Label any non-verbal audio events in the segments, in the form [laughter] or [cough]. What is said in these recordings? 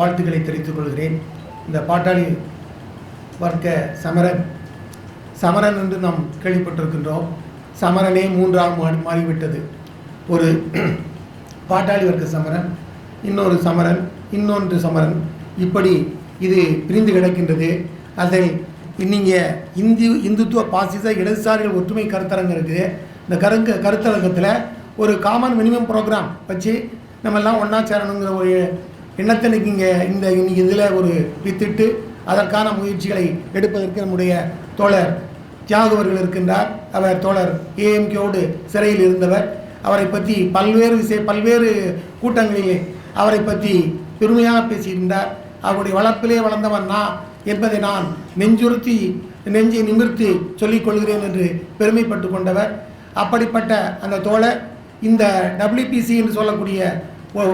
வாழ்த்துக்களை தெரிவித்துக் கொள்கிறேன். இந்த பாட்டாளி வர்க்க சமரன் சமரன் என்று நாம் கேள்விப்பட்டிருக்கின்றோம். சமரனே மூன்றாம் மாறி மாறிவிட்டது. ஒரு [clears throat] பாட்டாளி வர்க்க சமரன் இன்னொரு சமரன் இன்னொன்று சமரன். இப்படி இது பிரிந்து கிடக்கின்றது. அதை நீங்கள் இந்தி இந்துத்துவ பாசிச இடதுசாரிகள் ஒற்றுமை கருத்தரங்கம் இருக்குது. இந்த கருங்க கருத்தரங்கத்தில் ஒரு காமன் மினிமம் ப்ரோக்ராம் வச்சு நம்ம எல்லாம் ஒன்றா சேரணுங்கிற ஒரு எண்ணத்தை இங்கே இந்த இன்னைக்கு இதில் ஒரு வித்திட்டு அதற்கான முயற்சிகளை எடுப்பதற்கு நம்முடைய தோழர் தியாகு அவர்கள் இருக்கின்றார். அவர் தோழர் ஏஎம்கேவோடு சிறையில் இருந்தவர். அவரை பற்றி பல்வேறு விஷய பல்வேறு கூட்டங்களிலே அவரை பற்றி பெருமையாக பேசியிருந்தார். அவருடைய வளர்ப்பிலே வளர்ந்தவன் நான் என்பதை நான் நெஞ்சுறுத்தி நெஞ்சை நிமிர்த்தி சொல்லிக் கொள்கிறேன் என்று பெருமைப்பட்டு கொண்டவர். அப்படிப்பட்ட அந்த தோழர் இந்த டபிள்யூபிசி என்று சொல்லக்கூடிய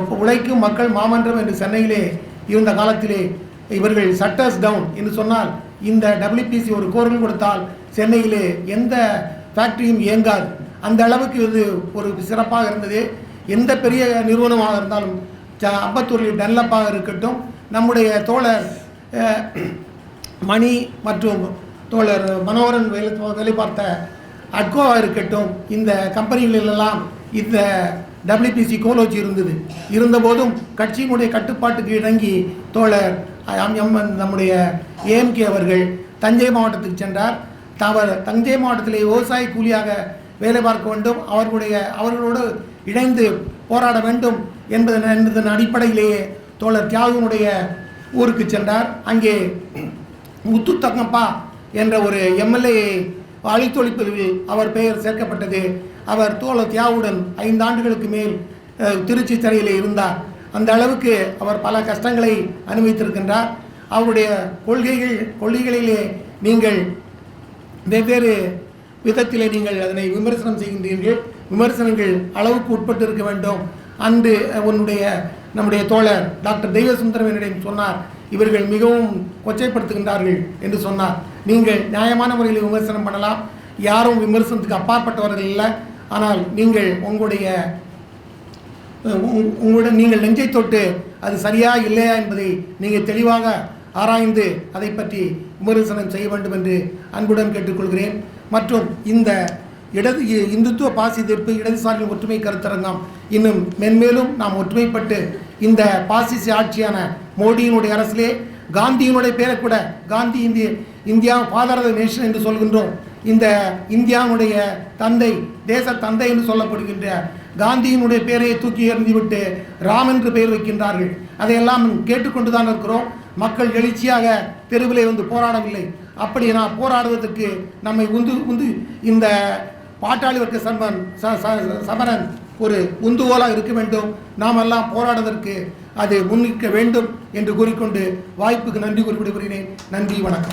உழைக்கும் மக்கள் மாமன்றம் என்று சென்னையிலே இருந்த காலத்திலே இவர்கள் சட்டர்ஸ் டவுன் என்று சொன்னால் இந்த டபிள்யூபிசி ஒரு கோரிக்கை கொடுத்தால் சென்னையிலே எந்த ஃபேக்டரியும் இயங்காது. அந்த அளவுக்கு இது ஒரு சிறப்பாக இருந்தது. எந்த பெரிய நிறுவனமாக இருந்தாலும் ச- அம்பத்தூரில் டன்லப்பாக இருக்கட்டும் நம்முடைய தோழர் மணி மற்றும் தோழர் மனோகரன் வேலை வேலை பார்த்த அட்கோவாக இருக்கட்டும் இந்த கம்பெனிகளிலெல்லாம் இந்த டபிள்யூபிசி கோலோச்சி இருந்தது. இருந்தபோதும் கட்சியினுடைய கட்டுப்பாட்டுக்கு இணங்கி தோழர் எம் நம்முடைய ஏஎம்கே அவர்கள் தஞ்சை மாவட்டத்துக்கு சென்றார். அவர் தஞ்சை மாவட்டத்திலே விவசாய கூலியாக வேலை பார்க்க வேண்டும். அவர்களுடைய அவர்களோடு இணைந்து போராட வேண்டும் என்பதன் என்பதன் அடிப்படையிலேயே தோழர் தியாகுனுடைய ஊருக்கு சென்றார். அங்கே முத்து தங்கப்பா என்ற ஒரு எம்எல்ஏ அழித்தொழிப்பதில் அவர் பெயர் சேர்க்கப்பட்டது. அவர் தோழ தியாவுடன் ஐந்து ஆண்டுகளுக்கு மேல் திருச்சி சிறையில் இருந்தார். அந்த அளவுக்கு அவர் பல கஷ்டங்களை அனுபவித்திருக்கின்றார். அவருடைய கொள்கைகள் கொள்கைகளிலே நீங்கள் வெவ்வேறு விதத்திலே நீங்கள் அதனை விமர்சனம் செய்கின்றீர்கள். விமர்சனங்கள் அளவுக்கு உட்பட்டு இருக்க வேண்டும். அன்று உன்னுடைய நம்முடைய தோழர் டாக்டர் தெய்வசுந்தரம் என்னிடம் சொன்னார் இவர்கள் மிகவும் கொச்சைப்படுத்துகின்றார்கள் என்று சொன்னார். நீங்கள் நியாயமான முறையில் விமர்சனம் பண்ணலாம். யாரும் விமர்சனத்துக்கு அப்பாற்பட்டவர்கள் இல்லை. ஆனால் நீங்கள் உங்களுடைய உங்களுடன் நீங்கள் நெஞ்சை தொட்டு அது சரியா இல்லையா என்பதை நீங்கள் தெளிவாக ஆராய்ந்து அதை பற்றி விமர்சனம் செய்ய வேண்டும் என்று அன்புடன் கேட்டுக்கொள்கிறேன். மற்றும் இந்த இடது இந்துத்துவ பாசி தீர்ப்பு இடதுசாரிகள் ஒற்றுமை கருத்தரங்கம் இன்னும் மென்மேலும் நாம் ஒற்றுமைப்பட்டு இந்த பாசிச ஆட்சியான மோடியினுடைய அரசிலே காந்தியினுடைய பேரை கூட காந்தி இந்திய இந்தியா ஃபாதர் ஆஃப் நேஷன் என்று சொல்கின்றோம். இந்த இந்தியாவுடைய தந்தை தேச தந்தை என்று சொல்லப்படுகின்ற காந்தியினுடைய பெயரை தூக்கி எறிந்துவிட்டு ராம் என்று பெயர் வைக்கின்றார்கள். அதையெல்லாம் கேட்டுக்கொண்டு தான் இருக்கிறோம். மக்கள் எழுச்சியாக தெருவிலே வந்து போராடவில்லை. அப்படி நான் போராடுவதற்கு நம்மை உந்து உந்து இந்த பாட்டாளி வர்க்க சம்பன் ச- ச- சமரன் ஒரு உந்துகோலாக இருக்க வேண்டும். நாம் எல்லாம் போராடுவதற்கு அது முன்னிற்க வேண்டும் என்று கூறிக்கொண்டு வாய்ப்புக்கு நன்றி குறிப்பிடுகிறேன் நன்றி வணக்கம்.